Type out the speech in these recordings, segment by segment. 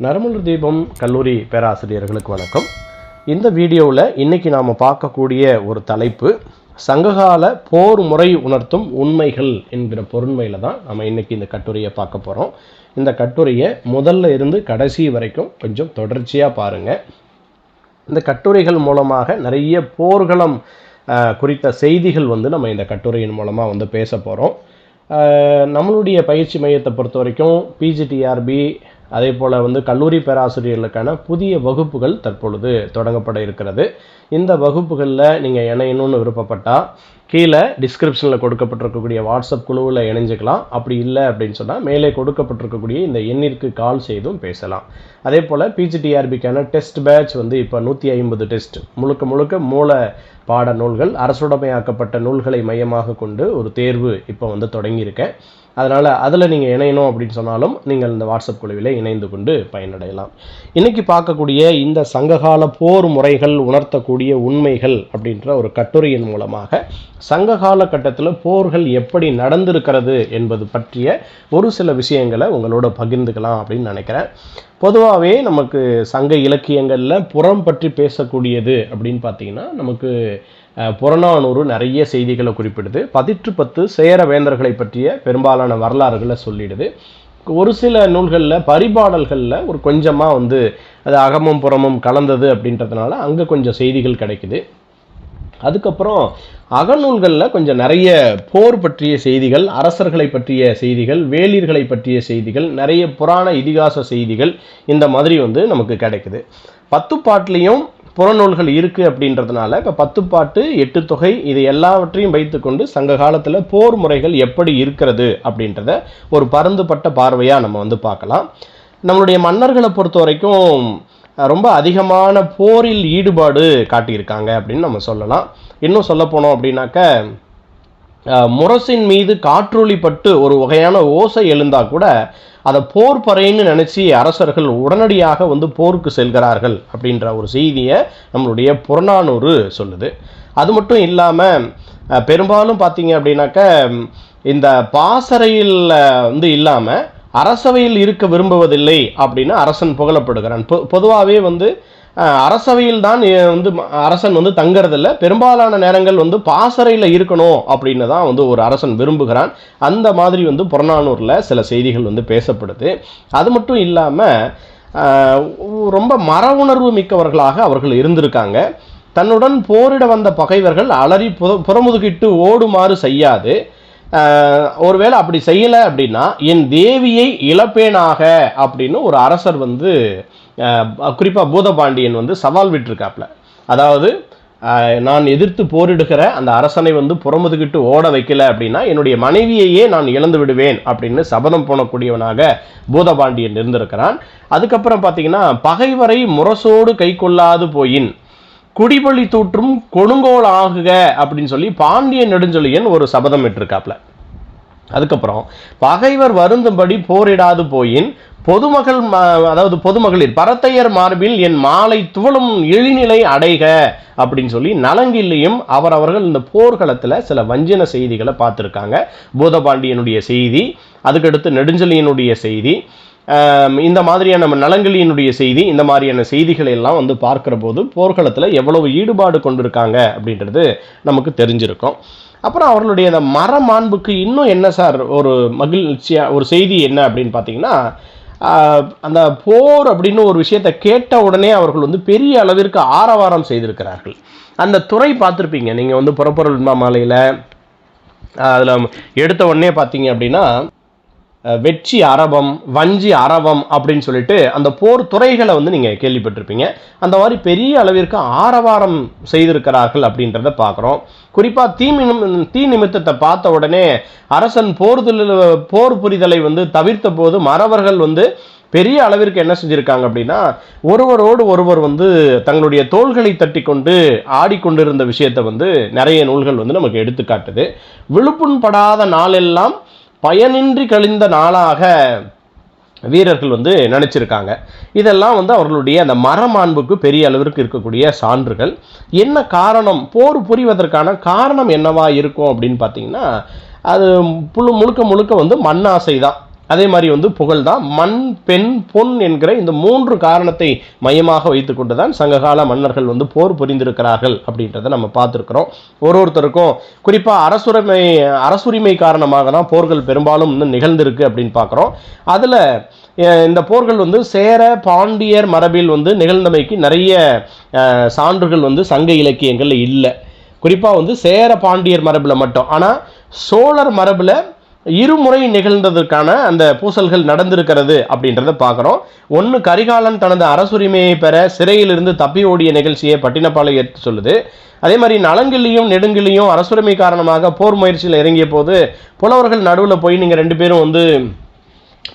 நரமுல் தீபம் கல்லூரி பேராசிரியர்களுக்கு வணக்கம். இந்த வீடியோவில் இன்றைக்கி நாம் பார்க்கக்கூடிய ஒரு தலைப்பு சங்ககால போர் முறை உணர்த்தும் உண்மைகள் என்கிற பொருண்மையில் தான் நம்ம இன்றைக்கி இந்த கட்டுரையை பார்க்க போகிறோம் இந்த கட்டுரையை முதல்ல இருந்து கடைசி வரைக்கும் கொஞ்சம் தொடர்ச்சியாக பாருங்கள் இந்த கட்டுரைகள் மூலமாக நிறைய போர்களம் குறித்த செய்திகள் வந்து நம்ம இந்த கட்டுரையின் மூலமாக வந்து பேச போகிறோம் நம்மளுடைய பயிற்சி மையத்தை பொறுத்த வரைக்கும் பிஜிடிஆர்பி அதே போல் வந்து கல்லூரி பேராசிரியர்களுக்கான புதிய வகுப்புகள் தற்பொழுது தொடங்கப்பட இருக்கிறது. இந்த வகுப்புகளில் நீங்கள் இணையணும்னு விருப்பப்பட்டால் கீழே டிஸ்கிரிப்ஷனில் கொடுக்கப்பட்டிருக்கக்கூடிய வாட்ஸ்அப் குழுவில் இணைஞ்சுக்கலாம். அப்படி இல்லை அப்படின்னு சொன்னால் மேலே கொடுக்கப்பட்டிருக்கக்கூடிய இந்த எண்ணிற்கு கால் செய்தும் பேசலாம். அதே போல் பிஜிடிஆர்பிக்கான டெஸ்ட் பேட்ச் வந்து இப்போ நூற்றி ஐம்பது டெஸ்ட் முழுக்க முழுக்க மூல பாட நூல்கள் அரசுடைமையாக்கப்பட்ட நூல்களை மையமாக கொண்டு ஒரு தேர்வு இப்போ வந்து தொடங்கியிருக்கேன் அதனால் அதில் நீங்கள் இணையணும் அப்படின்னு சொன்னாலும் நீங்கள் இந்த வாட்ஸ்அப் குழுவிலே இணைந்து கொண்டு பயனடையலாம். இன்றைக்கி பார்க்கக்கூடிய இந்த சங்ககால போர் முறைகள் உணர்த்தக்கூடிய உண்மைகள் அப்படின்ற ஒரு கட்டுரையின் மூலமாக சங்ககால கட்டத்தில் போர்கள் எப்படி நடந்திருக்கிறது என்பது பற்றிய ஒரு சில விஷயங்களை உங்களோட பகிர்ந்துக்கலாம் அப்படின்னு நினைக்கிறேன். பொதுவாகவே நமக்கு சங்க இலக்கியங்களில் புறம் பற்றி பேசக்கூடியது அப்படின்னு பார்த்தீங்கன்னா நமக்கு புறநானூறு நிறைய செய்திகளை குறிப்பிடுது. பதிற்று பத்து சேர வேந்தர்களை பற்றிய பெரும்பாலான வரலாறுகளை சொல்லிடுது. ஒரு சில நூல்களில் பரிபாடல்களில் ஒரு கொஞ்சமாக வந்து அது அகமும் புறமும் கலந்தது அப்படின்றதுனால அங்கே கொஞ்சம் செய்திகள் கிடைக்குது. அதுக்கப்புறம் அகநூல்களில் கொஞ்சம் நிறைய போர் பற்றிய செய்திகள் அரசர்களை பற்றிய செய்திகள் வேளிர்களை பற்றிய செய்திகள் நிறைய புராண இதிகாச செய்திகள் இந்த மாதிரி வந்து நமக்கு கிடைக்குது. பத்து பாட்டுலேயும் புறநூல்கள் இருக்குது அப்படின்றதுனால இப்போ பத்து பாட்டு எட்டு தொகை இது எல்லாவற்றையும் வைத்துக்கொண்டு சங்க காலத்தில் போர் முறைகள் எப்படி இருக்கிறது அப்படின்றத ஒரு பரந்துபட்ட பார்வையாக நம்ம வந்து பார்க்கலாம். நம்மளுடைய மன்னர்களை பொறுத்த வரைக்கும் ரொம்ப அதிகமான போரில் ஈடுபாடு காட்டியிருக்காங்க அப்படின்னு நம்ம சொல்லலாம். இன்னும் சொல்ல போனோம் அப்படின்னாக்க முரசின் மீது காற்றொளிப்பட்டு ஒரு வகையான ஓசை எழுந்தா கூட அதை போர் பறைன்னு நினச்சி அரசர்கள் உடனடியாக வந்து போருக்கு செல்கிறார்கள் அப்படின்ற ஒரு செய்தியை நம்மளுடைய புறநானூறு சொல்லுது. அது மட்டும் இல்லாமல் பெரும்பாலும் பார்த்தீங்க அப்படின்னாக்க இந்த பாசறையில் வந்து இல்லாமல் அரசவையில் இருக்க விரும்புவதில்லை அப்படின்னு அரசன் புகழப்படுகிறான். பொ பொதுவாகவே வந்து அரசவையில் தான் வந்து அரசன் வந்து தங்கறதில்ல. பெரும்பாலான நேரங்கள் வந்து பாசறையில் இருக்கணும் அப்படின்னு தான் வந்து ஒரு அரசன் விரும்புகிறான். அந்த மாதிரி வந்து புறநானூரில் சில செய்திகள் வந்து பேசப்படுது. அது மட்டும் இல்லாமல் ரொம்ப மர உணர்வு மிக்கவர்களாக அவர்கள் இருந்திருக்காங்க. தன்னுடன் போரிட வந்த பகைவர்கள் அலறி புற புறமுதுகிட்டு ஓடுமாறு செய்யாது. ஒருவேளை அப்படி செய்யலை அப்படின்னா என் தேவியை இழப்பேனாக அப்படின்னு ஒரு அரசர் வந்து குறிப்பாக பூதபாண்டியன் வந்து சவால் விட்டிருக்காப்ல அதாவது நான் எதிர்த்து போரிடுகிற அந்த அரசனை வந்து புறமுதுகிட்டு ஓட வைக்கல அப்படின்னா என்னுடைய மனைவியையே நான் இழந்து விடுவேன் அப்படின்னு சபதம் போனக்கூடியவனாக பூதபாண்டியன் இருந்திருக்கிறான். அதுக்கப்புறம் பார்த்தீங்கன்னா பகைவரை முரசோடு கை கொள்ளாது போயின். குடிபலி தூற்றும் கொடுங்கோல் ஆகுக அப்படின்னு சொல்லி பாண்டிய நெடுஞ்சொலியன் ஒரு சபதம் இட்டிருக்காப்ல. அதுக்கப்புறம் பகைவர் வருந்தும்படி போரிடாது போயின் பொதுமகள் ம- அதாவது பொதுமகளிர் பரத்தையர் மார்பில் என் மாலை துவளும் இழிநிலை அடைக அப்படின்னு சொல்லி நலங்கிள்ளியும் அவரவர்கள் இந்த போர்க்களத்தில் சில வஞ்சன செய்திகளை பார்த்துருக்காங்க. பூதபாண்டியனுடைய செய்தி அதுக்கடுத்து நெடுஞ்செழியனுடைய செய்தி இந்த மாதிரியான நம்ம நலங்கிள்ளியினுடைய செய்தி இந்த மாதிரியான செய்திகளை எல்லாம் வந்து பார்க்குற போது போர்க்களத்தில் எவ்வளவு ஈடுபாடு கொண்டிருக்காங்க அப்படின்றது நமக்கு தெரிஞ்சிருக்கும். அப்புறம் அவர்களுடைய அந்த மர மாண்புக்கு இன்னும் என்ன சார் ஒரு மகிழ்ச்சியாக ஒரு செய்தி என்ன அப்படின்னு பார்த்தீங்கன்னா அந்த போர் அப்படின்னு ஒரு விஷயத்தை கேட்ட உடனே அவர்கள் வந்து பெரிய அளவிற்கு ஆரவாரம் செய்திருக்கிறார்கள். அந்த துறை பார்த்துருப்பீங்க. நீங்கள் வந்து புறப்பொருள் மாலையில் அதில் எடுத்த உடனே பார்த்தீங்க அப்படின்னா வெற்றி அரபம் வஞ்சி அரபம் அப்படின்னு சொல்லிட்டு அந்த போர் துறைகளை வந்து நீங்கள் கேள்விப்பட்டிருப்பீங்க. அந்த மாதிரி பெரிய அளவிற்கு ஆரவாரம் செய்திருக்கிறார்கள் அப்படின்றத பார்க்குறோம். குறிப்பாக தீ மினி தீ நிமித்தத்தை பார்த்த உடனே அரசன் போர்தில் போர் புரிதலை வந்து தவிர்த்த போது மறவர்கள் வந்து பெரிய அளவிற்கு என்ன செஞ்சுருக்காங்க அப்படின்னா ஒருவரோடு ஒருவர் வந்து தங்களுடைய தோள்களை தட்டி கொண்டு ஆடிக்கொண்டிருந்த விஷயத்தை வந்து நிறைய நூல்கள் வந்து நமக்கு எடுத்துக்காட்டுது. விழுப்புண் படாத நாளெல்லாம் பயனின்றி கழிந்த நாளாக வீரர்கள் வந்து நினைச்சிருக்காங்க. இதெல்லாம் வந்து அவர்களுடைய அந்த மரமாண்புக்கு பெரிய அளவிற்கு இருக்கக்கூடிய சான்றுகள். என்ன காரணம்? போர் புரிவதற்கான காரணம் என்னவா இருக்கும் அப்படின்னு பார்த்தீங்கன்னா அது புழு முழுக்க முழுக்க வந்து மண்ணாசை தான் அதே மாதிரி வந்து புகழ் தான் மண் பெண் பொன் என்கிற இந்த மூன்று காரணத்தை மையமாக வைத்துக்கொண்டு தான் சங்ககால மன்னர்கள் வந்து போர் புரிந்திருக்கிறார்கள் அப்படின்றத நம்ம பார்த்துருக்குறோம். ஒரு ஒருத்தருக்கும் குறிப்பாக அரசுரிமை அரசுரிமை காரணமாக தான் போர்கள் பெரும்பாலும் வந்து நிகழ்ந்திருக்கு அப்படின்னு பார்க்குறோம். அதில் இந்த போர்கள் வந்து சேர பாண்டியர் மரபில் வந்து நிகழ்ந்தமைக்கு நிறைய சான்றுகள் வந்து சங்க இலக்கியங்களில் இல்லை. குறிப்பாக வந்து சேர பாண்டியர் மரபில் மட்டும். ஆனால் சோழர் மரபில் இருமுறை நிகழ்ந்ததற்கான அந்த பூசல்கள் நடந்திருக்கிறது அப்படின்றத பார்க்குறோம். ஒன்று கரிகாலன் தனது அரசுரிமையை பெற சிறையிலிருந்து தப்பி ஓடிய நிகழ்ச்சியை பட்டினப்பாலை எடுத்து சொல்லுது. அதே மாதிரி நலங்கிள்ளியும் நெடுங்கிள்ளியும் அரசுரிமை காரணமாக போர் முயற்சியில் இறங்கிய போது புலவர்கள் நடுவில் போய் நீங்கள் ரெண்டு பேரும் வந்து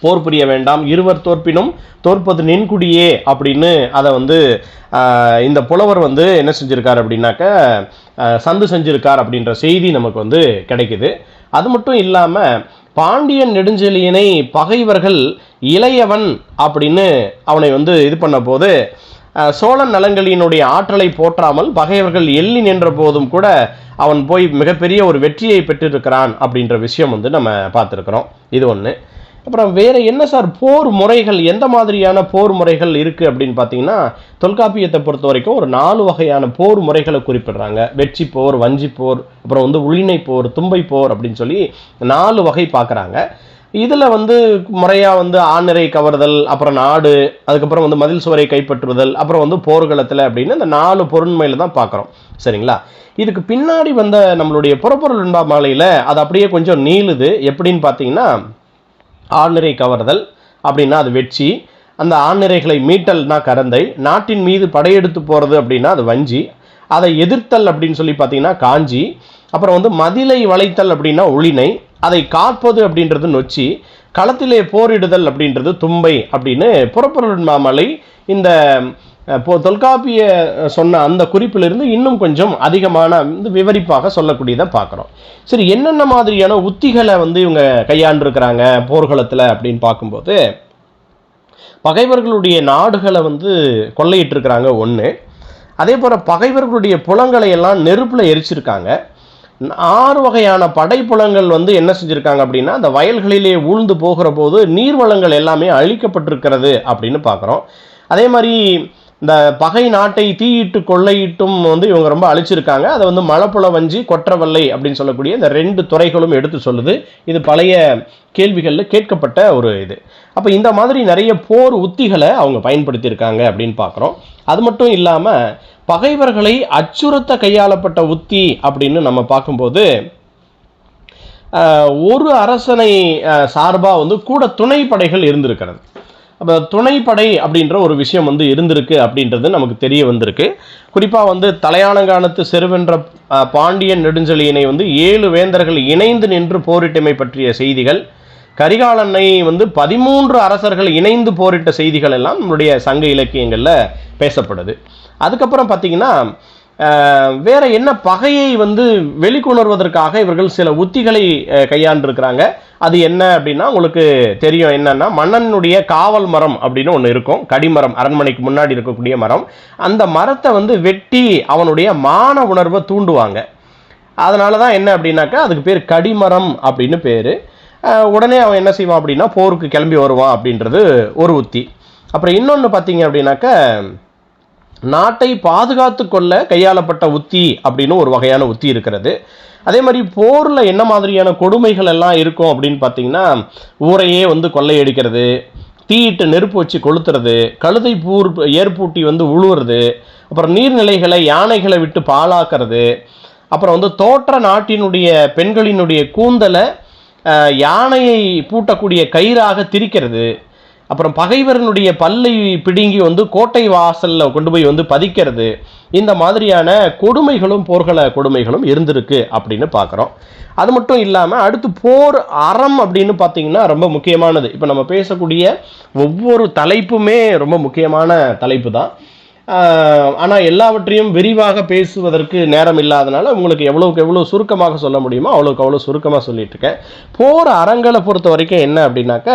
போர் புரிய வேண்டாம் இருவர் தோற்பினும் தோற்பது நின்குடியே அப்படின்னு அதை வந்து இந்த புலவர் வந்து என்ன செஞ்சுருக்கார் அப்படின்னாக்க சந்து செஞ்சுருக்கார் அப்படின்ற செய்தி நமக்கு வந்து கிடைக்குது. அது மட்டும் இல்லாமல் பாண்டியன் நெடுஞ்செழியனை பகைவர்கள் இளையவன் அப்படின்னு அவனை வந்து இது பண்ண போது சோழன் நலங்களினுடைய ஆற்றலை போற்றாமல் பகைவர்கள் எள்ளி நின்ற போதும் கூட அவன் போய் மிகப்பெரிய ஒரு வெற்றியை பெற்றிருக்கிறான் அப்படின்ற விஷயம் வந்து நம்ம பார்த்துருக்குறோம். இது ஒன்று அப்புறம் வேறு என்ன சார் போர் முறைகள் எந்த மாதிரியான போர் முறைகள் இருக்குது அப்படின்னு பார்த்தீங்கன்னா தொல்காப்பியத்தை பொறுத்த வரைக்கும் ஒரு நாலு வகையான போர் முறைகளை குறிப்பிடுறாங்க. வெற்றி போர் வஞ்சி போர் அப்புறம் வந்து உளினை போர் தும்பை போர் அப்படின்னு சொல்லி நாலு வகை பார்க்குறாங்க. இதில் வந்து முறையாக வந்து ஆண்நிறை கவர்தல் அப்புறம் நாடு அதுக்கப்புறம் வந்து மதில் சுவரை கைப்பற்றுதல் அப்புறம் வந்து போர்க்களத்தில் அப்படின்னு இந்த நாலு பொருண்மையில் தான் பார்க்குறோம். சரிங்களா? இதுக்கு பின்னாடி வந்த நம்மளுடைய புறப்பொருள் மாலையில் அது அப்படியே கொஞ்சம் நீளுது. எப்படின்னு பார்த்தீங்கன்னா ஆண்நிறை கவர்தல் அப்படின்னா அது வெற்றி அந்த ஆண்நிறைகளை மீட்டல்னா கரந்தை. நாட்டின் மீது படையெடுத்து போகிறது அப்படின்னா அது வஞ்சி. அதை எதிர்த்தல் அப்படின்னு சொல்லி பார்த்தீங்கன்னா காஞ்சி. அப்புறம் வந்து மதிலை வளைத்தல் அப்படின்னா ஒளினை அதை காப்பது அப்படின்றது நொச்சி. களத்திலே போரிடுதல் அப்படின்றது தும்பை அப்படின்னு புறப்பொருள் மாமலை இந்த இப்போ தொல்காப்பிய சொன்ன அந்த குறிப்பிலிருந்து இன்னும் கொஞ்சம் அதிகமான வந்து விவரிப்பாக சொல்லக்கூடியதை பார்க்குறோம். சரி என்னென்ன மாதிரியான உத்திகளை வந்து இவங்க கையாண்டிருக்கிறாங்க போர்க்களத்தில் அப்படின்னு பார்க்கும்போது பகைவர்களுடைய நாடுகளை வந்து கொள்ளையிட்டிருக்கிறாங்க ஒன்று அதே போல் பகைவர்களுடைய புலங்களை எல்லாம் நெருப்பில் எரிச்சிருக்காங்க. ஆறு வகையான படைப்புலங்கள் வந்து என்ன செஞ்சுருக்காங்க அப்படின்னா அந்த வயல்களிலே ஊழ்ந்து போகிற போது நீர்வளங்கள் எல்லாமே அழிக்கப்பட்டிருக்கிறது அப்படின்னு பார்க்குறோம். அதே மாதிரி இந்த பகை நாட்டை தீயிட்டு கொள்ளையிட்டும் வந்து இவங்க ரொம்ப அழிச்சிருக்காங்க. அதை வந்து மலப்புல வஞ்சி கொற்றவல்லை அப்படின்னு சொல்லக்கூடிய இந்த ரெண்டு துறைகளும் எடுத்து சொல்லுது. இது பழைய கேள்விகளில் கேட்கப்பட்ட ஒரு இது. அப்போ இந்த மாதிரி நிறைய போர் உத்திகளை அவங்க பயன்படுத்தியிருக்காங்க அப்படின்னு பார்க்குறோம் அது மட்டும் இல்லாமல் பகைவர்களை அச்சுறுத்த கையாளப்பட்ட உத்தி அப்படின்னு நம்ம பார்க்கும்போது ஒரு அரசனை சார்பாக வந்து கூட துணை படைகள் இருந்திருக்கிறது. அப்போ துணைப்படை அப்படின்ற ஒரு விஷயம் வந்து இருந்திருக்கு அப்படின்றது நமக்கு தெரிய வந்திருக்கு. குறிப்பாக வந்து தலையானங்கானத்து செருவென்ற பாண்டியன் நெடுஞ்செழியனை வந்து ஏழு வேந்தர்கள் இணைந்து நின்று போரிட்டமை பற்றிய செய்திகள். கரிகாலனை வந்து பதிமூன்று அரசர்கள் இணைந்து போரிட்ட செய்திகள் எல்லாம் நம்மளுடைய சங்க இலக்கியங்களில் பேசப்படுது. அதுக்கப்புறம் பார்த்தீங்கன்னா வேற என்ன பகையை வந்து வெளிக்கொணர்வதற்காக இவர்கள் சில உத்திகளை கையாண்டிருக்கிறாங்க? அது என்ன அப்படின்னா உங்களுக்கு தெரியும் என்னன்னா மன்னனுடைய காவல் மரம் அப்படின்னு ஒன்று இருக்கும். கடிமரம் அரண்மனைக்கு முன்னாடி இருக்கக்கூடிய மரம். அந்த மரத்தை வந்து வெட்டி அவனுடைய மான உணர்வை தூண்டுவாங்க. அதனால தான் என்ன அப்படின்னாக்கா அதுக்கு பேர் கடிமரம் அப்படின்னு பேர். உடனே அவன் என்ன செய்வான் அப்படின்னா போருக்கு கிளம்பி வருவான் அப்படின்றது ஒரு உத்தி. அப்புறம் இன்னொன்று பார்த்தீங்க அப்படின்னாக்கா நாட்டை பாதுகாத்து கொள்ள கையாளப்பட்ட உத்தி அப்படின்னு ஒரு வகையான உத்தி இருக்கிறது. அதே மாதிரி போரில் என்ன மாதிரியான கொடுமைகள் எல்லாம் இருக்கும் அப்படின்னு பார்த்தீங்கன்னா ஊரையே வந்து கொள்ளையடிக்கிறது தீயிட்டு நெருப்பு வச்சு கொளுத்துறது கழுதை பூர் ஏற்பூட்டி வந்து உழுவுறது அப்புறம் நீர்நிலைகளை யானைகளை விட்டு பாழாக்கிறது அப்புறம் வந்து தோற்ற நாட்டினுடைய பெண்களினுடைய கூந்தலை யானையை பூட்டக்கூடிய கயிறாக திரிக்கிறது. அப்புறம் பகைவரனுடைய பல்லை பிடுங்கி வந்து கோட்டை வாசலில் கொண்டு போய் வந்து பதிக்கிறது. இந்த மாதிரியான கொடுமைகளும் போர்கள கொடுமைகளும் இருந்திருக்கு அப்படின்னு பார்க்குறோம் அது மட்டும் இல்லாமல் அடுத்து போர் அறம் அப்படின்னு பார்த்தீங்கன்னா ரொம்ப முக்கியமானது. இப்போ நம்ம பேசக்கூடிய ஒவ்வொரு தலைப்புமே ரொம்ப முக்கியமான தலைப்பு தான் ஆனால் எல்லாவற்றையும் விரிவாக பேசுவதற்கு நேரம் இல்லாதனால உங்களுக்கு எவ்வளோக்கு எவ்வளோ சுருக்கமாக சொல்ல முடியுமோ அவ்வளோக்கு அவ்வளோ சுருக்கமாக சொல்லிட்டு இருக்கேன். போர் அறங்களை பொறுத்த வரைக்கும் என்ன அப்படின்னாக்க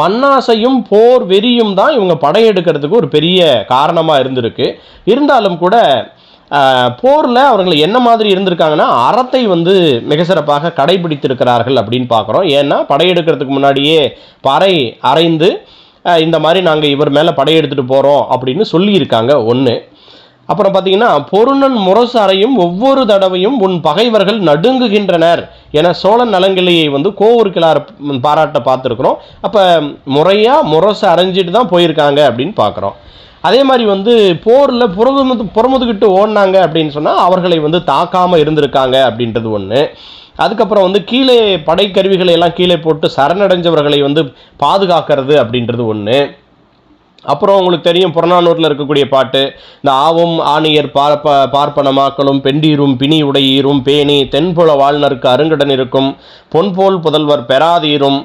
மண்ணாசையும் போர் வெறியும் தான் இவங்க படையெடுக்கிறதுக்கு ஒரு பெரிய காரணமாக இருந்திருக்கு. இருந்தாலும் கூட போரில் அவர்கள் என்ன மாதிரி இருந்திருக்காங்கன்னா அறத்தை வந்து மிக சிறப்பாக கடைபிடித்திருக்கிறார்கள் அப்படின்னு பார்க்குறோம். ஏன்னா படையெடுக்கிறதுக்கு முன்னாடியே பறை அரைந்து இந்த மாதிரி நாங்கள் இவர் மேலே படையெடுத்துட்டு போகிறோம் அப்படின்னு சொல்லியிருக்காங்க ஒன்று அப்புறம் பார்த்தீங்கன்னா பொருணன் முரசு அறையும் ஒவ்வொரு தடவையும் உன் பகைவர்கள் நடுங்குகின்றனர் ஏன்னா சோழன் நலங்கிளையை வந்து கோவூர் கிளார் பாராட்ட பார்த்துருக்குறோம். அப்போ முறையாக முரசு அரைஞ்சிட்டு தான் போயிருக்காங்க அப்படின்னு பார்க்குறோம். அதே மாதிரி வந்து போரில் புறமுது புறமுதுகிட்டு ஓடினாங்க அப்படின்னு சொன்னால் அவர்களை வந்து தாக்காமல் இருந்திருக்காங்க அப்படின்றது ஒன்று அதுக்கப்புறம் வந்து கீழே படைக்கருவிகளை எல்லாம் கீழே போட்டு சரணடைஞ்சவர்களை வந்து பாதுகாக்கிறது அப்படின்றது ஒன்று அப்புறம் உங்களுக்கு தெரியும் புறநானூரில் இருக்கக்கூடிய பாட்டு. இந்த ஆவும் ஆணியர் பார்ப்ப பார்ப்பனமாக்களும் பெண்டீரும் பிணி உடையீரும் பேணி தென்புல வாழ்நருக்கு அருங்கடன் இருக்கும் பொன்போல் புதல்வர் பெறாதீரும்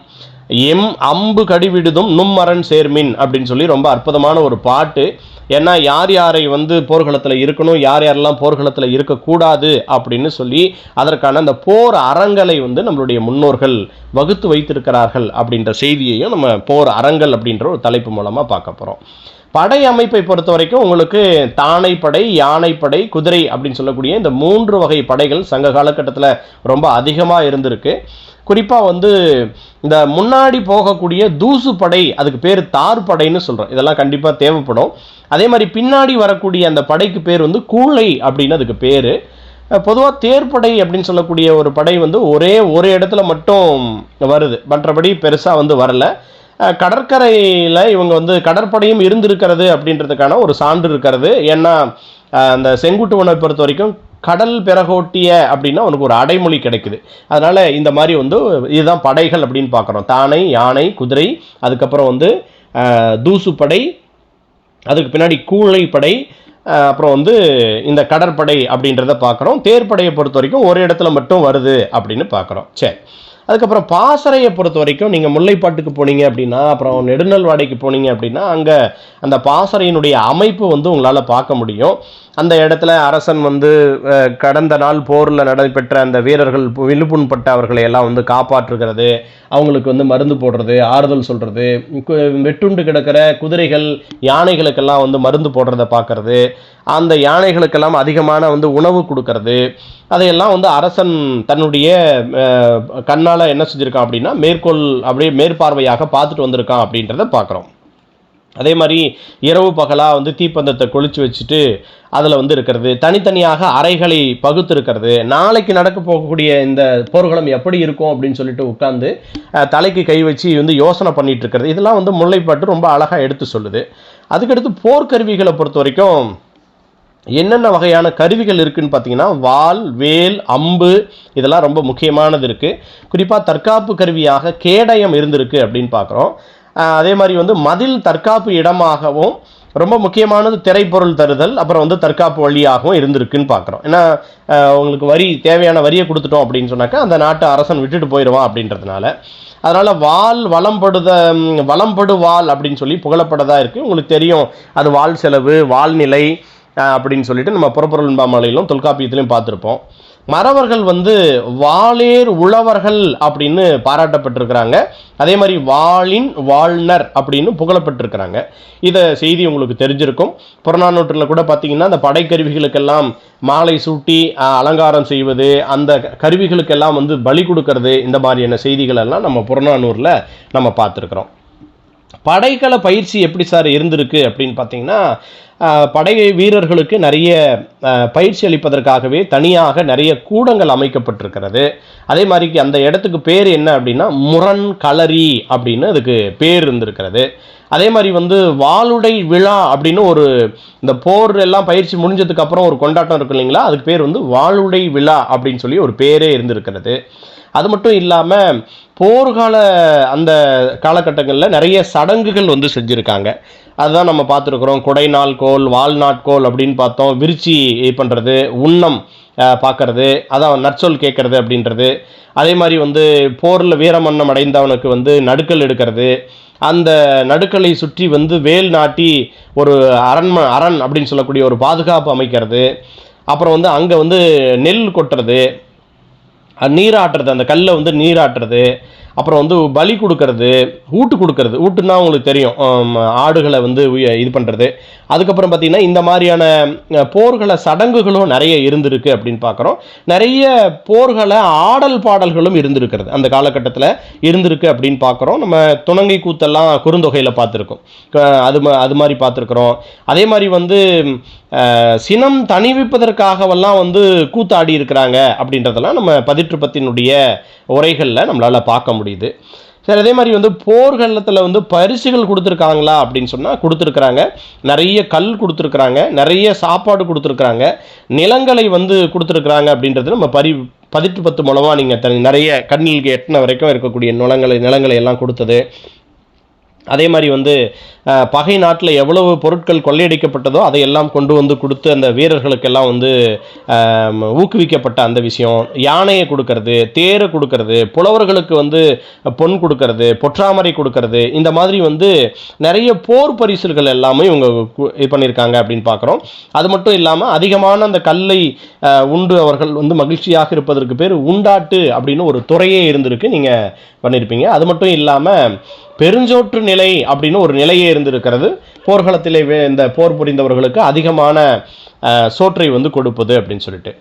எம் அம்பு கடிவிடுதும் நும்மரன் சேர்மின் அப்படின்னு சொல்லி ரொம்ப அற்புதமான ஒரு பாட்டு. ஏன்னா யார் யாரை வந்து போர்க்களத்தில் இருக்கணும் யார் யாரெல்லாம் போர்க்களத்தில் இருக்கக்கூடாது அப்படின்னு சொல்லி அதற்கான அந்த போர் அறங்களை வந்து நம்மளுடைய முன்னோர்கள் வகுத்து வைத்திருக்கிறார்கள் அப்படின்ற செய்தியையும் நம்ம போர் அறங்கள் அப்படின்ற ஒரு தலைப்பு மூலமாக பார்க்க போகிறோம் படை அமைப்பை பொறுத்த வரைக்கும் உங்களுக்கு தானைப்படை யானைப்படை குதிரை அப்படின்னு சொல்லக்கூடிய இந்த மூன்று வகை படைகள் சங்க காலகட்டத்தில் ரொம்ப அதிகமாக இருந்திருக்கு. குறிப்பாக வந்து இந்த முன்னாடி போகக்கூடிய தூசு படை அதுக்கு பேர் தார் படைன்னு சொல்கிறோம் இதெல்லாம் கண்டிப்பாக தேவைப்படும். அதே மாதிரி பின்னாடி வரக்கூடிய அந்த படைக்கு பேர் வந்து கூளை அப்படின்னு அதுக்கு பேர். பொதுவாக தேர்ப்படை அப்படின்னு சொல்லக்கூடிய ஒரு படை வந்து ஒரே ஒரு இடத்துல மட்டும் வருது. மற்றபடி பெருசாக வந்து வரலை. கடற்கரையில் இவங்க வந்து கடற்படையும் இருந்திருக்கிறது அப்படின்றதுக்கான ஒரு சான்று இருக்கிறது. ஏன்னா அந்த அந்த செங்குட்டுவனை பொறுத்த வரைக்கும் கடல் பிறகோட்டிய அப்படின்னா உனக்கு ஒரு அடைமொழி கிடைக்குது. அதனால் இந்த மாதிரி வந்து இதுதான் படைகள் அப்படின்னு பார்க்குறோம். தானை யானை குதிரை அதுக்கப்புறம் வந்து தூசுப்படை அதுக்கு பின்னாடி கூழைப்படை அப்புறம் வந்து இந்த கடற்படை அப்படின்றத பார்க்குறோம். தேர்ப்படையை பொறுத்த வரைக்கும் ஒரு இடத்துல மட்டும் வருது அப்படின்னு பார்க்குறோம். சரி. அதுக்கப்புறம் பாசறையை பொறுத்த வரைக்கும் நீங்கள் முல்லைப்பாட்டுக்கு போனீங்க அப்படின்னா அப்புறம் நெடுநல்வாடைக்கு போனீங்க அப்படின்னா அங்கே அந்த பாசறையினுடைய அமைப்பு வந்து உங்களால் பார்க்க முடியும். அந்த இடத்துல அரசன் வந்து கடந்த நாள் போரில் நடைபெற்ற அந்த வீரர்கள் பு- விழுப்புண்பட்ட அவர்களை எல்லாம் வந்து காப்பாற்றுகிறது. அவங்களுக்கு வந்து மருந்து போடுறது ஆறுதல் சொல்கிறது வெட்டுண்டு கிடக்கிற குதிரைகள் யானைகளுக்கெல்லாம் வந்து மருந்து போடுறத பார்க்கறது அந்த யானைகளுக்கெல்லாம் அதிகமான வந்து உணவு கொடுக்கறது அதையெல்லாம் வந்து அரசன் தன்னுடைய கண்ணால் என்ன செஞ்சுருக்கான் அப்படின்னா மேற்கோள் அப்படியே மேற்பார்வையாக பார்த்துட்டு வந்திருக்கான் அப்படின்றத பார்க்குறோம். அதே மாதிரி இரவு பகலாக வந்து தீப்பந்தத்தை கொளுச்சு வச்சுட்டு அதில் வந்து இருக்கிறது. தனித்தனியாக அறைகளை பகுத்து இருக்கிறது நாளைக்கு நடக்க போகக்கூடிய இந்த போர்க்களம் எப்படி இருக்கும் அப்படின்னு சொல்லிட்டு உட்காந்து தலைக்கு கை வச்சு வந்து யோசனை பண்ணிட்டு இருக்கிறது. இதெல்லாம் வந்து முல்லைப்பாட்டு ரொம்ப அழகாக எடுத்து சொல்லுது. அதுக்கடுத்து போர்க்கருவிகளை பொறுத்த வரைக்கும் என்னென்ன வகையான கருவிகள் இருக்குதுன்னு பார்த்தீங்கன்னா வால் வேல் அம்பு இதெல்லாம் ரொம்ப முக்கியமானது இருக்குது குறிப்பாக தற்காப்பு கருவியாக கேடயம் இருந்திருக்கு அப்படின்னு பார்க்குறோம். அதே மாதிரி வந்து மதில் தற்காப்பு இடமாகவும் ரொம்ப முக்கியமானது திரைப்பொருள் தருதல் அப்புறம் வந்து தற்காப்பு வழியாகவும் இருந்திருக்குன்னு பார்க்குறோம். ஏன்னா உங்களுக்கு வரி தேவையான வரியை கொடுத்துட்டோம் அப்படின்னு சொன்னாக்கா அந்த நாட்டு அரசன் விட்டுட்டு போயிடுவான் அப்படின்றதுனால. அதனால் வால் வளம்படுத வளம்படு வால் அப்படின்னு சொல்லி புகழப்படதாக இருக்குது உங்களுக்கு தெரியும் அது வால் செலவு வால்நிலை அப்படின்னு சொல்லிட்டு நம்ம புறப்பொருள் மாமலையிலும் தொல்காப்பியத்திலையும் பார்த்துருப்போம். மறவர்கள் வந்து வாளேர் உழவர்கள் அப்படின்னு பாராட்டப்பட்டிருக்கிறாங்க. அதே மாதிரி வாளின் வாழ்னர் அப்படின்னு புகழப்பட்டிருக்கிறாங்க. இதை செய்தி உங்களுக்கு தெரிஞ்சிருக்கும். புறநானூற்றில் கூட பார்த்தீங்கன்னா அந்த படைக்கருவிகளுக்கெல்லாம் மாலை சூட்டி அலங்காரம் செய்வது அந்த கருவிகளுக்கெல்லாம் வந்து பலி கொடுக்கறது இந்த மாதிரியான செய்திகளெல்லாம் நம்ம புறநானூரில் நம்ம பார்த்துருக்குறோம். படைக்கல பயிற்சி எப்படி சார் இருந்திருக்கு அப்படின்னு பார்த்தீங்கன்னா படை வீரர்களுக்கு நிறைய பயிற்சி அளிப்பதற்காகவே தனியாக நிறைய கூடங்கள் அமைக்கப்பட்டிருக்கிறது. அதே மாதிரி அந்த இடத்துக்கு பேர் என்ன அப்படின்னா முரண் களரி அப்படின்னு அதுக்கு பேர் இருந்திருக்கிறது. அதே மாதிரி வந்து வாளுடை விழா அப்படின்னு ஒரு இந்த போர் எல்லாம் பயிற்சி முடிஞ்சதுக்கப்புறம் ஒரு கொண்டாட்டம் இருக்கு இல்லைங்களா? அதுக்கு பேர் வந்து வாளுடை விழா அப்படின்னு சொல்லி ஒரு பேரே இருந்திருக்கிறது. அது மட்டும் இல்லாமல் போர்கால அந்த காலகட்டங்களில் நிறைய சடங்குகள் வந்து செஞ்சுருக்காங்க. அதுதான் நம்ம பார்த்துருக்குறோம். குடைநாள் கோல் வாழ்நாட்கோல் அப்படின்னு பார்த்தோம். விரிச்சி பண்ணுறது உண்ணம் பார்க்கறது அதான் நற்சொல் கேட்கறது அப்படின்றது. அதே மாதிரி வந்து போரில் வீரமன்னம் அடைந்தவனுக்கு வந்து நடுக்கல் எடுக்கிறது. அந்த நடுக்கலை சுற்றி வந்து வேல் நாட்டி ஒரு அரண்ம அரண் அப்படின்னு சொல்லக்கூடிய ஒரு பாதுகாப்பு அமைக்கிறது. அப்புறம் வந்து அங்கே வந்து நெல் கொட்டுறது. நீராட்டுறது அந்த கல்லை வந்து நீராட்டுறது. அப்புறம் வந்து பலி கொடுக்கறது ஊட்டு கொடுக்கறது. ஊட்டுன்னா உங்களுக்கு தெரியும். ஆடுகளை வந்து உய- இது பண்ணுறது அதுக்கப்புறம் பார்த்திங்கன்னா இந்த மாதிரியான போர்களை சடங்குகளும் நிறைய இருந்திருக்கு அப்படின்னு பார்க்குறோம். நிறைய போர்களை ஆடல் பாடல்களும் இருந்திருக்கிறது. அந்த காலகட்டத்தில் இருந்திருக்கு அப்படின்னு பார்க்குறோம். நம்ம துணங்கை கூத்தெல்லாம் குறுந்தொகையில் பார்த்துருக்கோம். அது அது மாதிரி பார்த்துருக்குறோம். அதே மாதிரி வந்து சினம் தணிவிப்பதற்காகவெல்லாம் வந்து கூத்தாடி இருக்கிறாங்க அப்படின்றதெல்லாம் நம்ம பதிற்றுப்பத்தினுடைய உரைகளில் நம்மளால் பார்க்க முடியும் முடியுது. சரி அதே மாதிரி வந்து போர்க்களத்தில் வந்து பரிசுகள் கொடுத்துருக்காங்களா அப்படின்னு சொன்னால் கொடுத்துருக்குறாங்க. நிறைய கல் கொடுத்துருக்குறாங்க. நிறைய சாப்பாடு கொடுத்துருக்குறாங்க. நிலங்களை வந்து கொடுத்துருக்குறாங்க அப்படின்றது நம்ம பரி பதிட்டு பத்து மூலமாக நீங்கள் நிறைய கண்ணில் எட்டின வரைக்கும் இருக்கக்கூடிய நிலங்களை நிலங்களை எல்லாம் கொடுத்தது. அதே மாதிரி வந்து பகை நாட்டில் எவ்வளவு பொருட்கள் கொள்ளையடிக்கப்பட்டதோ அதையெல்லாம் கொண்டு வந்து கொடுத்து அந்த வீரர்களுக்கெல்லாம் வந்து ஊக்குவிக்கப்பட்ட அந்த விஷயம். யானையை கொடுக்கறது தேரை கொடுக்கறது புலவர்களுக்கு வந்து பொன் கொடுக்கறது பொற்றாமரை கொடுக்கறது இந்த மாதிரி வந்து நிறைய போர் பரிசுகள் எல்லாமே இவங்க கு- இது பண்ணியிருக்காங்க அப்படின்னு பார்க்குறோம். அது மட்டும் இல்லாமல் அதிகமான அந்த கல்லை உண்டு அவர்கள் வந்து மகிழ்ச்சியாக இருப்பதற்கு பேர் உண்டாட்டு அப்படின்னு ஒரு துறையே இருந்திருக்கு. நீங்கள் பண்ணியிருப்பீங்க. அது மட்டும் இல்லாமல் பெருஞ்சோற்று நிலை அப்படின்னு ஒரு நிலையே இருந்திருக்கிறது. போர்க்களத்திலே வே- இந்த போர் புரிந்தவர்களுக்கு அதிகமான சோற்றை வந்து கொடுப்பது அப்படின்னு சொல்லிட்டு.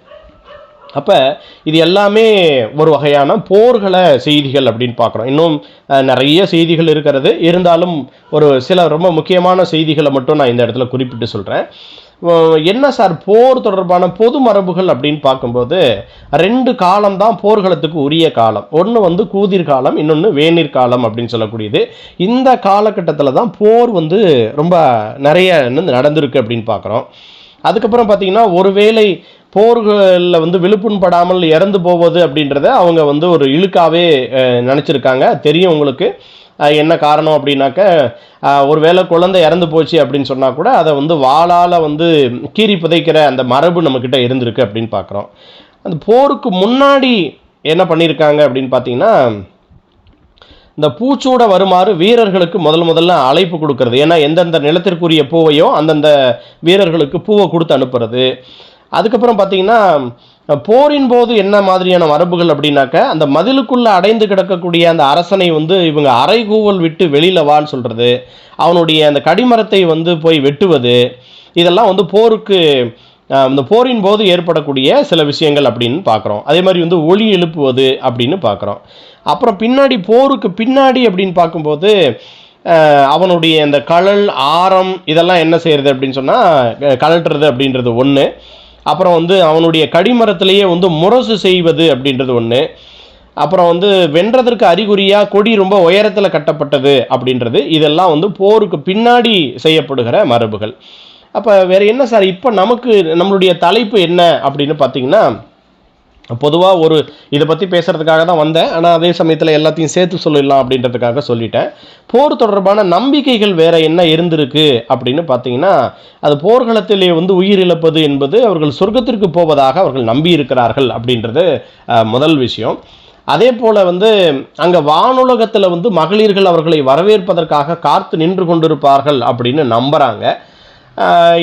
அப்போ இது எல்லாமே ஒரு வகையான போர்கள செய்திகள் அப்படின்னு பார்க்குறோம். இன்னும் நிறைய செய்திகள் இருக்கிறது. இருந்தாலும் ஒரு சில ரொம்ப முக்கியமான செய்திகளை மட்டும் நான் இந்த இடத்துல குறிப்பிட்டு சொல்கிறேன் என்ன சார் போர் தொடர்பான பொது மரபுகள் அப்படின்னு பார்க்கும்போது ரெண்டு காலம் தான் போர்க்களத்துக்கு உரிய காலம். ஒன்று வந்து கூதிர் காலம் இன்னொன்று வேநீர் காலம் அப்படின்னு சொல்லக்கூடியது. இந்த காலகட்டத்தில் தான் போர் வந்து ரொம்ப நிறைய நடந்திருக்கு அப்படின்னு பார்க்குறோம். அதுக்கப்புறம் பார்த்தீங்கன்னா ஒருவேளை போர்களில் வந்து விழுப்புண்படாமல் இறந்து போவது அப்படின்றத அவங்க வந்து ஒரு இழுக்காவே நினச்சிருக்காங்க. தெரியும் உங்களுக்கு. என்ன காரணம் அப்படின்னாக்க ஒருவேளை குழந்தை இறந்து போச்சு அப்படின்னு சொன்னால் கூட அதை வந்து வாளால் வந்து கீறி புதைக்கிற அந்த மரபு நம்மக்கிட்ட இருந்திருக்கு அப்படின்னு பார்க்குறோம் அந்த போருக்கு முன்னாடி என்ன பண்ணியிருக்காங்க அப்படின்னு பார்த்தீங்கன்னா இந்த பூச்சூட வருமாறு வீரர்களுக்கு முதல் முதல்ல அழைப்பு கொடுக்கறது. ஏன்னா எந்தெந்த நிலத்திற்குரிய பூவையோ அந்தந்த வீரர்களுக்கு பூவை கொடுத்து அனுப்புறது. அதுக்கப்புறம் பார்த்தீங்கன்னா போரின் போது என்ன மாதிரியான மரபுகள் அப்படின்னாக்க அந்த மதிலுக்குள்ளே அடைந்து கிடக்கக்கூடிய அந்த அரசனை வந்து இவங்க அரைகூவல் விட்டு வெளியில வான்னு சொல்கிறது அவனுடைய அந்த கடிமரத்தை வந்து போய் வெட்டுவது இதெல்லாம் வந்து போருக்கு அந்த இந்த போரின் போது ஏற்படக்கூடிய சில விஷயங்கள் அப்படின்னு பார்க்குறோம். அதே மாதிரி வந்து ஒளி எழுப்புவது அப்படின்னு பார்க்குறோம். அப்புறம் பின்னாடி போருக்கு பின்னாடி அப்படின்னு பார்க்கும்போது அவனுடைய இந்த கழல் ஆரம் இதெல்லாம் என்ன செய்கிறது அப்படின்னு சொன்னால் கழட்டுறது அப்படின்றது ஒன்று அப்புறம் வந்து அவனுடைய கடிமரத்திலேயே வந்து முரசு செய்வது அப்படின்றது ஒன்று அப்புறம் வந்து வென்றதற்கு அறிகுறியாக கொடி ரொம்ப உயரத்தில் கட்டப்பட்டது அப்படின்றது. இதெல்லாம் வந்து போருக்கு பின்னாடி செய்யப்படுகிற மரபுகள். அப்போ வேறு என்ன சார்? இப்போ நமக்கு நம்மளுடைய தலைப்பு என்ன அப்படின்னு பார்த்தீங்கன்னா பொதுவாக ஒரு இதை பற்றி பேசுகிறதுக்காக தான் வந்தேன். ஆனால் அதே சமயத்தில் எல்லாத்தையும் சேர்த்து சொல்லிடலாம் அப்படின்றதுக்காக சொல்லிட்டேன். போர் தொடர்பான நம்பிக்கைகள் வேறு என்ன இருந்திருக்கு அப்படின்னு பார்த்தீங்கன்னா அது போர்க்களத்திலே வந்து உயிரிழப்பது என்பது அவர்கள் சொர்க்கத்திற்கு போவதாக அவர்கள் நம்பி இருக்கிறார்கள் அப்படின்றது முதல் விஷயம். அதே போல் வந்து அங்கே வானுலகத்தில் வந்து மகளிர்கள் அவர்களை வரவேற்பதற்காக காத்து நின்று கொண்டிருப்பார்கள் அப்படின்னு நம்புகிறாங்க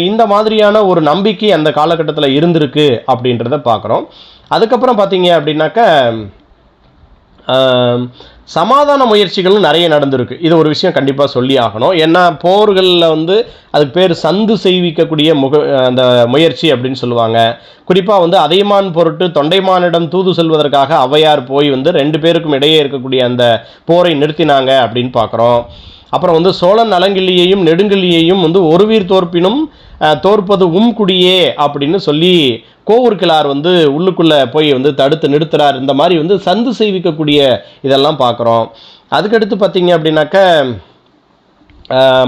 இந்த மாதிரியான ஒரு நம்பிக்கை அந்த காலகட்டத்தில் இருந்திருக்கு அப்படின்றத பார்க்குறோம் அதுக்கப்புறம் பார்த்தீங்க அப்படின்னாக்க சமாதான முயற்சிகளும் நிறைய நடந்திருக்கு. இது ஒரு விஷயம் கண்டிப்பாக சொல்லி ஆகணும். ஏன்னா போர்களில் வந்து அதுக்கு பேர் சந்து செய்விக்கக்கூடிய முக அந்த முயற்சி அப்படின்னு சொல்லுவாங்க. குறிப்பாக வந்து அதியமான் பொருட்டு தொண்டைமானிடம் தூது செல்வதற்காக அவையார் போய் வந்து ரெண்டு பேருக்கும் இடையே இருக்கக்கூடிய அந்த போரை நிறுத்தினாங்க அப்படின்னு பார்க்குறோம். அப்புறம் வந்து சோழன் நலங்கிள்ளியையும் நெடுங்கிள்ளியையும் வந்து ஒருவீர் தோற்பினும் தோற்பது உம் குடியே அப்படின்னு சொல்லி கோவூர்கிழார் வந்து உள்ளுக்குள்ளே போய் வந்து தடுத்து நிறுத்துறார். இந்த மாதிரி வந்து சந்து செய்விக்கக்கூடிய இதெல்லாம் பார்க்குறோம். அதுக்கடுத்து பார்த்தீங்க அப்படின்னாக்க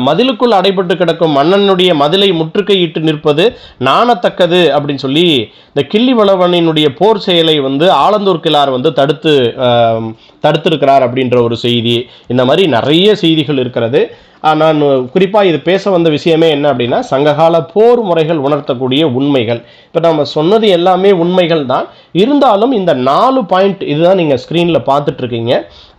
மதிலுக்குள் அடைபட்டு கிடக்கும் மன்னனுடைய மதிலை முற்றுகையிட்டு நிற்பது நாணத்தக்கது அப்படின்னு சொல்லி இந்த கிள்ளிவளவனினுடைய போர் செயலை வந்து ஆலந்தூர் கிளார் வந்து தடுத்து தடுத்திருக்கிறார் அப்படின்ற ஒரு செய்தி. இந்த மாதிரி நிறைய செய்திகள் இருக்கிறது. நான் குறிப்பாக இது பேச வந்த விஷயமே என்ன அப்படின்னா சங்ககால போர் முறைகள் உணர்த்தக்கூடிய உண்மைகள். இப்போ நம்ம சொன்னது எல்லாமே உண்மைகள் தான். இருந்தாலும் இந்த நாலு பாயிண்ட் இதுதான் நீங்கள் ஸ்க்ரீனில் பார்த்துட்ருக்கீங்க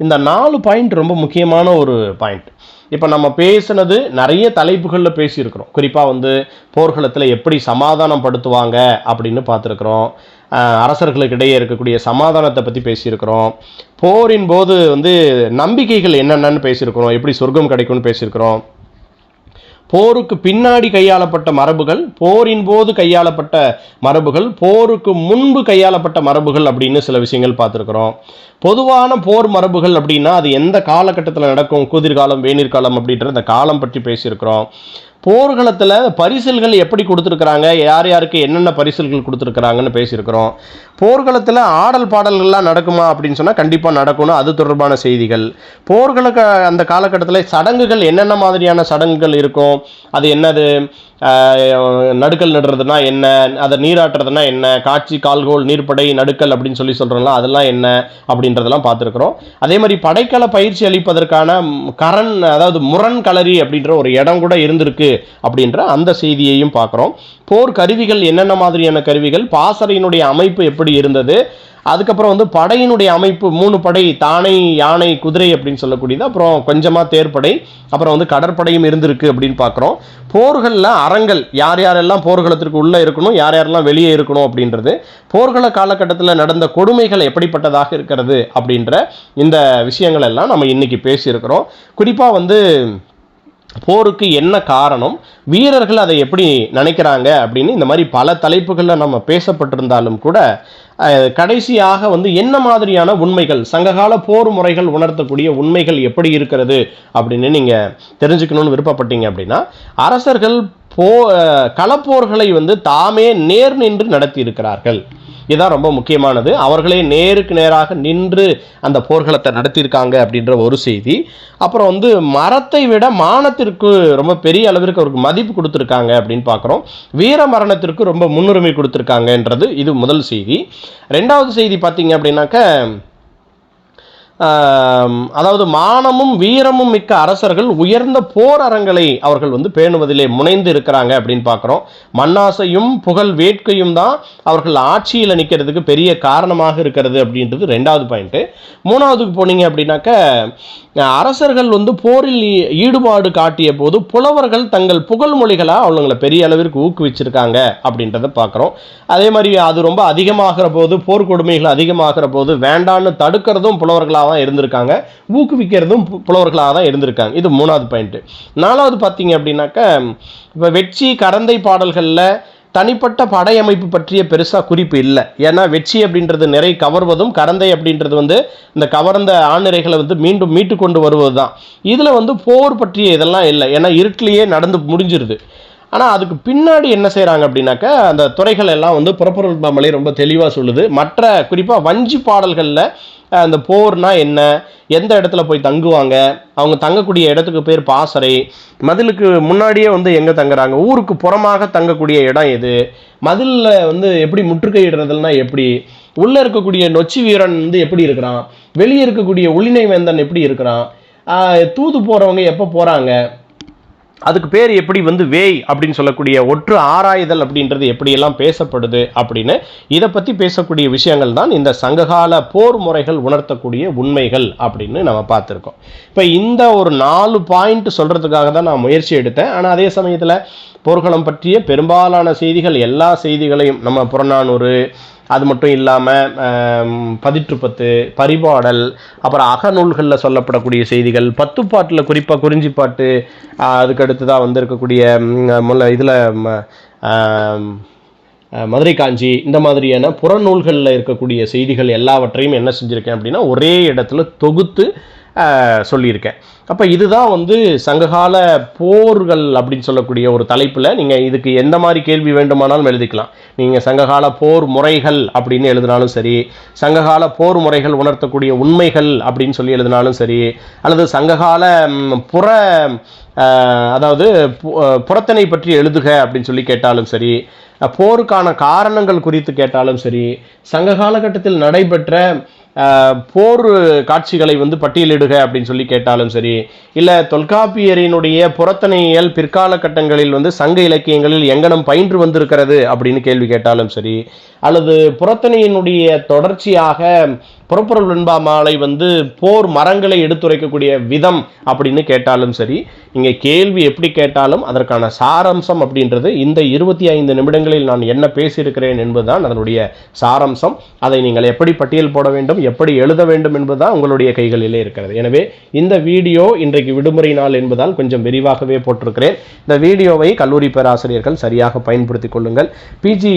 இந்த நாலு பாயிண்ட் ரொம்ப முக்கியமான ஒரு பாயிண்ட் இப்போ நம்ம பேசுனது நிறைய தலைப்புகளில் பேசியிருக்கிறோம். குறிப்பாக வந்து போர்க்களத்தில் எப்படி சமாதானப்படுத்துவாங்க அப்படின்னு பார்த்துருக்குறோம். அரசர்களுக்கு இடையே இருக்கக்கூடிய சமாதானத்தை பற்றி பேசியிருக்கிறோம். போரின் போது வந்து நம்பிக்கைகள் என்னென்னன்னு பேசியிருக்கிறோம். எப்படி சொர்க்கம் கிடைக்கும்னு பேசியிருக்கிறோம். போருக்கு பின்னாடி கையாளப்பட்ட மரபுகள் போரின் போது கையாளப்பட்ட மரபுகள் போருக்கு முன்பு கையாளப்பட்ட மரபுகள் அப்படின்னு சில விஷயங்கள் பார்த்துருக்குறோம். பொதுவான போர் மரபுகள் அப்படின்னா அது எந்த காலகட்டத்தில் நடக்கும் குதிர்காலம் வேநீர்காலம் அப்படின்ற அந்த காலம் பற்றி பேசியிருக்கிறோம். போர்க்களத்தில் பரிசல்கள் எப்படி கொடுத்துருக்குறாங்க யார் யாருக்கு என்னென்ன பரிசல்கள் கொடுத்துருக்குறாங்கன்னு பேசியிருக்கிறோம். போர்க்களத்தில் ஆடல் பாடல்கள்லாம் நடக்குமா அப்படின்னு சொன்னால் கண்டிப்பாக நடக்கணும். அது தொடர்பான செய்திகள். போர்களுக்கு அந்த காலகட்டத்தில் சடங்குகள் என்னென்ன மாதிரியான சடங்குகள் இருக்கும்? அது என்னது? நடுக்கல் நடுறதுனா என்ன? அதை நீராட்டுறதுனா என்ன? காட்சி கால்கோல் நீர்ப்படை நடுக்கல் அப்படின்னு சொல்லி சொல்கிறோம்ல அதெல்லாம் என்ன அப்படின்றதெல்லாம் பார்த்துருக்குறோம். அதே மாதிரி படைக்கல பயிற்சி அளிப்பதற்கான கரண் அதாவது முரண் களரி அப்படின்ற ஒரு இடம் கூட இருந்திருக்கு அப்படின்ற அந்த செய்தியையும் பார்க்குறோம். போர் கருவிகள் என்னென்ன மாதிரியான கருவிகள்? பாசறையினுடைய அமைப்பு எப்படி இருந்தது. அதுக்கப்புறம் வந்து படையினுடைய அமைப்பு மூணு படை தானை யானை குதிரை அப்படின்னு சொல்லக்கூடியது. அப்புறம் கொஞ்சமாக தேர்ப்படை அப்புறம் வந்து கடற்படையும் இருந்திருக்கு அப்படின்னு பார்க்குறோம். போர்களில் அறங்கள் யார் யாரெல்லாம் போர்க்களத்திற்கு உள்ளே இருக்கணும் யார் யாரெல்லாம் வெளியே இருக்கணும் அப்படின்றது போர்க்கள காலகட்டத்தில் நடந்த கொடுமைகள் எப்படிப்பட்டதாக இருக்கிறது அப்படின்ற இந்த விஷயங்கள் எல்லாம் நம்ம இன்னைக்கு பேசியிருக்கிறோம். குறிப்பாக வந்து போருக்கு என்ன காரணம்? வீரர்கள் அதை எப்படி நினைக்கிறாங்க அப்படின்னு இந்த மாதிரி பல தலைப்புகளில் நம்ம பேசப்பட்டிருந்தாலும் கூட கடைசியாக வந்து என்ன மாதிரியான உண்மைகள் சங்ககால போர் முறைகள் உணர்த்தக்கூடிய உண்மைகள் எப்படி இருக்கிறது அப்படின்னு நீங்கள் தெரிஞ்சுக்கணும்னு விருப்பப்பட்டீங்க அப்படின்னா அரசர்கள் போ களப்போர்களை வந்து தாமே நேர் நின்று நடத்தி இருக்கிறார்கள் இதுதான் ரொம்ப முக்கியமானது. அவர்களே நேருக்கு நேராக நின்று அந்த போர்க்களத்தை நடத்தியிருக்காங்க அப்படின்ற ஒரு செய்தி. அப்புறம் வந்து மரத்தை விட மானத்திற்கு ரொம்ப பெரிய அளவிற்கு அவருக்கு மதிப்பு கொடுத்துருக்காங்க அப்படின்னு பார்க்குறோம். வீர மரணத்திற்கு ரொம்ப முன்னுரிமை கொடுத்துருக்காங்கன்றது இது முதல் செய்தி. ரெண்டாவது செய்தி பார்த்தீங்க அப்படின்னாக்க அதாவது மானமும் வீரமும் மிக்க அரசர்கள் உயர்ந்த போர் அரங்களை அவர்கள் வந்து பேணுவதிலே முனைந்து இருக்கிறாங்க அப்படின்னு பார்க்குறோம். மண்ணாசையும் புகழ் வேட்கையும் தான் அவர்கள் ஆட்சியில் நிற்கிறதுக்கு பெரிய காரணமாக இருக்கிறது அப்படின்றது ரெண்டாவது பாயிண்ட்டு மூணாவதுக்கு போனீங்க அப்படின்னாக்க அரசர்கள் வந்து போரில் ஈ- ஈடுபாடு காட்டிய போது புலவர்கள் தங்கள் புகழ் மொழிகளாக அவங்கள பெரிய அளவிற்கு ஊக்குவிச்சிருக்காங்க அப்படின்றத பார்க்குறோம். அதே மாதிரி அது ரொம்ப அதிகமாகிற போது போர் கொடுமைகள் அதிகமாகிற போது வேண்டான்னு தடுக்கிறதும் புலவர்களாக தான் இருந்திருக்காங்க. ஊக்குவிக்கிறதும் புலவர்களாக தான் இருந்திருக்காங்க. இது மூணாவது பாயிண்ட்டு நாலாவது பார்த்தீங்க அப்படின்னாக்க இப்போ வெற்றி கரந்தை பாடல்களில் தனிப்பட்ட படையமைப்பு பற்றிய பெருசாக குறிப்பு இல்லை. ஏன்னா வெற்றி அப்படின்றது நிறை கவர்வதும் கரந்தை அப்படின்றது வந்து இந்த கவர்ந்த ஆணிரைகளை வந்து மீண்டும் மீட்டு கொண்டு வருவது தான் இதில் வந்து போர் பற்றிய இதெல்லாம் இல்லை. ஏன்னா இருட்டிலேயே நடந்து முடிஞ்சிருது. ஆனால் அதுக்கு பின்னாடி என்ன செய்கிறாங்க அப்படின்னாக்க அந்த துறைகள் எல்லாம் வந்து புறப்பொருள் மாமலை ரொம்ப தெளிவாக சொல்லுது. மற்ற குறிப்பாக வஞ்சி பாடல்களில் அந்த போர்னா என்ன? எந்த இடத்துல போய் தங்குவாங்க? அவங்க தங்கக்கூடிய இடத்துக்கு பேர் பாசறை. மதிலுக்கு முன்னாடியே வந்து எங்கே தங்குறாங்க? ஊருக்கு புறமாக தங்கக்கூடிய இடம் எது? மதிலில் வந்து எப்படி முற்றுகையிடுறதுனா எப்படி? உள்ளே இருக்கக்கூடிய நொச்சி வீரன் வந்து எப்படி இருக்கிறான்? வெளியே இருக்கக்கூடிய உளினை வேந்தன் எப்படி இருக்கிறான்? தூது போகிறவங்க எப்போ போகிறாங்க அதுக்கு பேர் எப்படி வந்து வேய் அப்படின்னு சொல்லக்கூடிய ஒற்று ஆராய்தல் அப்படின்றது எப்படியெல்லாம் பேசப்படுது அப்படின்னு இதை பற்றி பேசக்கூடிய விஷயங்கள் தான் இந்த சங்ககால போர் முறைகள் உணர்த்தக்கூடிய உண்மைகள் அப்படின்னு நம்ம பார்த்துருக்கோம். இப்போ இந்த ஒரு நாலு பாயிண்ட் சொல்கிறதுக்காக தான் நான் முயற்சி எடுத்தேன். ஆனால் அதே சமயத்தில் போர்க்களம் பற்றிய பெரும்பாலான செய்திகள் எல்லா செய்திகளையும் நம்ம புறநானூறு அது மட்டும் இல்லாமல் பதிற்றுப்பத்து பரிபாடல் அப்புறம் அகநூல்களில் சொல்லப்படக்கூடிய செய்திகள் பத்துப்பாட்டில் குறிப்பாக குறிஞ்சிப்பாட்டு அதுக்கடுத்து அதுக்கு அடுத்ததாக வந்திருக்கக்கூடிய முல்ல இதில் மதுரை காஞ்சி இந்த மாதிரியான புறநூல்களில் இருக்கக்கூடிய செய்திகள் எல்லாவற்றையும் என்ன செஞ்சுருக்கேன் அப்படின்னா ஒரே இடத்துல தொகுத்து சொல்லியிருக்கேன். அப்போ இதுதான் வந்து சங்ககால போர்கள் அப்படின்னு சொல்லக்கூடிய ஒரு தலைப்பில் நீங்கள் இதுக்கு எந்த மாதிரி கேள்வி வேண்டுமானாலும் எழுதிக்கலாம். நீங்கள் சங்ககால போர் முறைகள் அப்படின்னு எழுதினாலும் சரி சங்ககால போர் முறைகள் உணர்த்தக்கூடிய உண்மைகள் அப்படின்னு சொல்லி எழுதினாலும் சரி அல்லது சங்ககால புற அதாவது புறத்தனை பற்றி எழுதுக அப்படின்னு சொல்லி கேட்டாலும் சரி போருக்கான காரணங்கள் குறித்து கேட்டாலும் சரி சங்க காலகட்டத்தில் நடைபெற்ற போர் காட்சிகளை வந்து பட்டியலிடுக அப்படின்னு சொல்லி கேட்டாலும் சரி இல்லை தொல்காப்பியரினுடைய புறத்தனையியல் பிற்கால கட்டங்களில் வந்து சங்க இலக்கியங்களில் எங்கனம் பயின்று வந்திருக்கிறது அப்படின்னு கேள்வி கேட்டாலும் சரி அல்லது புறத்தனையினுடைய தொடர்ச்சியாக புறப்பொருள் வெண்பா மாலை வந்து போர் மரங்களை எடுத்துரைக்கக்கூடிய விதம் அப்படின்னு கேட்டாலும் சரி இங்கே கேள்வி எப்படி கேட்டாலும் அதற்கான சாரம்சம் அப்படின்றது இந்த இருபத்தி ஐந்து நிமிடங்களில் நான் என்ன பேசியிருக்கிறேன் என்பதுதான் அதனுடைய சாரம்சம். அதை நீங்கள் எப்படி பட்டியல் போட வேண்டும் எப்படி எழுத வேண்டும் என்பதுதான் உங்களுடைய கைகளிலே இருக்கிறது. எனவே இந்த வீடியோ இன்றைக்கு விடுமுறை நாள் என்பதால் கொஞ்சம் விரிவாகவே போட்டிருக்கிறேன். இந்த வீடியோவை கல்லூரி பேராசிரியர்கள் சரியாக பயன்படுத்திக் கொள்ளுங்கள். பிஜி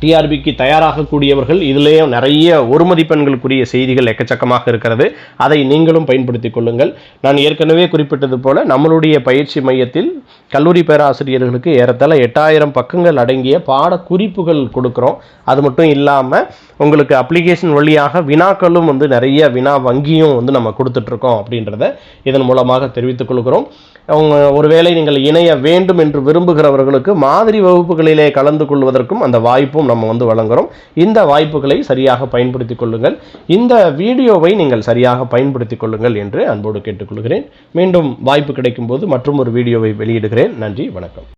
டிஆர்பிக்கு தயாராகக்கூடியவர்கள். இதிலேயும் நிறைய ஒரு மதிப்பெண்களுக்குரிய செய்திகள் எக்கச்சக்கமாக இருக்கிறது. அதை நீங்களும் பயன்படுத்திக் கொள்ளுங்கள். நான் ஏற்கனவே குறிப்பிட்டது போல நம்மளுடைய பயிற்சி மையத்தில் கல்லூரி பேராசிரியர்களுக்கு ஏறத்தாழ எட்டாயிரம் பக்கங்கள் அடங்கிய பாட குறிப்புகள் கொடுக்குறோம். அது மட்டும் இல்லாமல் உங்களுக்கு அப்ளிகேஷன் வழியாக வினாக்களும் வந்து நிறைய வினா வங்கியும் வந்து நம்ம கொடுத்துட்ருக்கோம் அப்படின்றத இதன் மூலமாக தெரிவித்துக் கொள்கிறோம். அவங்க ஒருவேளை நீங்கள் இணைய வேண்டும் என்று விரும்புகிறவர்களுக்கு மாதிரி வகுப்புகளிலே கலந்து கொள்வதற்கும் அந்த வாய்ப்பு வாய்ப்பும் நம்ம வந்து வழங்குகிறோம் இந்த வாய்ப்புகளை சரியாக பயன்படுத்தி கொள்ளுங்கள். இந்த வீடியோவை நீங்கள் சரியாக பயன்படுத்தி கொள்ளுங்கள் என்று அன்போடு கேட்டுக்கொள்கிறேன். மீண்டும் வாய்ப்பு கிடைக்கும் போது மற்றும் ஒரு வீடியோவை வெளியிடுகிறேன். நன்றி வணக்கம்.